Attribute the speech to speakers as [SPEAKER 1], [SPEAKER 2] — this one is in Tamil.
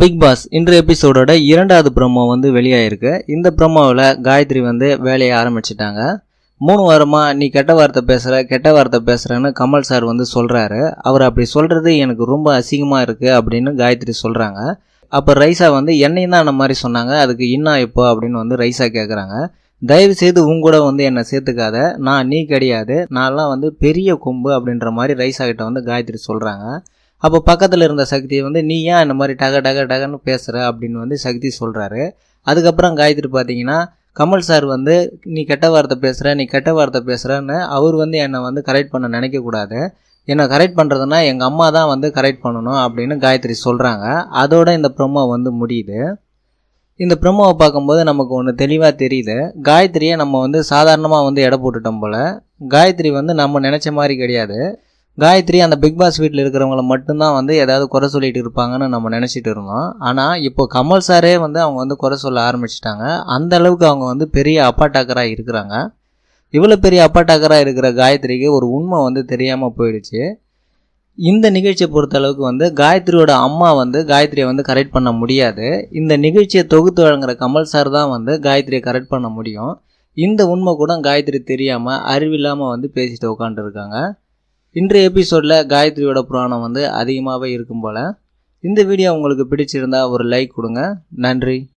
[SPEAKER 1] பிக் பாஸ் இன்று எபிசோடோட இரண்டாவது ப்ரொமோ வந்து வெளியாயிருக்கு. இந்த ப்ரொமோவில் காயத்ரி வந்து வேலையை ஆரம்பிச்சிட்டாங்க. மூணு வாரமாக நீ கெட்ட வார்த்தை பேசுகிற கெட்ட வார்த்தை பேசுகிறேன்னு கமல் சார் வந்து சொல்கிறாரு அவர் அப்படி சொல்கிறது எனக்கு ரொம்ப அசிங்கமாக இருக்குது அப்படின்னு காயத்ரி சொல்கிறாங்க அப்போ ரைசா வந்து என்னையும் தான் அந்த மாதிரி சொன்னாங்க. அதுக்கு இன்னா இப்போ? அப்படின்னு வந்து ரைசா கேட்குறாங்க தயவு செய்து உங்கூட வந்து என்னை சேர்த்துக்காத. நான் நீ கிடையாது. நான்லாம் வந்து பெரிய கொம்பு அப்படின்ற மாதிரி ரைசா கிட்ட வந்து காயத்ரி சொல்கிறாங்க அப்போ பக்கத்தில் இருந்த சக்தியை வந்து நீ ஏன் இந்த மாதிரி டக டக டகன்னு பேசுகிற அப்படின்னு வந்து சக்தி சொல்கிறாரு அதுக்கப்புறம் காயத்ரி பார்த்தீங்கன்னா கமல் சார் வந்து நீ கெட்ட வார்த்தை பேசுகிற நீ கெட்ட வார்த்தை பேசுகிறன்னு அவர் வந்து என்னை வந்து கரெக்ட் பண்ண நினைக்கக்கூடாது என்னை கரெக்ட் பண்ணுறதுனா எங்கள் அம்மா தான் வந்து கரெக்ட் பண்ணணும் அப்படின்னு காயத்ரி சொல்கிறாங்க அதோட இந்த ப்ரொமோ வந்து முடியுது. இந்த ப்ரொமோவை பார்க்கும்போது நமக்கு ஒன்று தெளிவாக தெரியுது. காயத்ரியை நம்ம வந்து சாதாரணமாக வந்து எடை போட்டுட்டோம் போல். காயத்ரி வந்து நம்ம நினச்ச மாதிரி கிடையாது. காயத்ரி அந்த பிக் பாஸ் வீட்டில் இருக்கிறவங்கள மட்டும்தான் வந்து ஏதாவது குறை சொல்லிட்டு இருப்பாங்கன்னு நம்ம நினச்சிட்டு இருந்தோம். ஆனால் இப்போ கமல் சாரே வந்து அவங்க வந்து குறை சொல்ல ஆரம்பிச்சிட்டாங்க. அந்த அளவுக்கு அவங்க வந்து பெரிய அப்பாட்டாக்கராக இருக்கிறாங்க. இவ்வளோ பெரிய அப்பாட்டாக்கராக இருக்கிற காயத்ரிக்கு ஒரு உண்மை வந்து தெரியாமல் போயிடுச்சு. இந்த நிகழ்ச்சியை பொறுத்த அளவுக்கு வந்து காயத்ரியோட அம்மா வந்து காயத்ரியை வந்து கரெக்ட் பண்ண முடியாது. இந்த நிகழ்ச்சியை தொகுத்து வழங்குற கமல் சார் தான் வந்து காயத்ரியை கரெக்ட் பண்ண முடியும். இந்த உண்மை கூட காயத்ரி தெரியாமல் அறிவில்லாமல் வந்து பேசிட்டு உட்காந்துருக்காங்க இன்றைய எபிசோடில் காயத்ரியோட புராணம் வந்து அதிகமாகவே இருக்கும் போல். இந்த வீடியோ உங்களுக்கு பிடிச்சிருந்தா ஒரு லைக் கொடுங்க. நன்றி.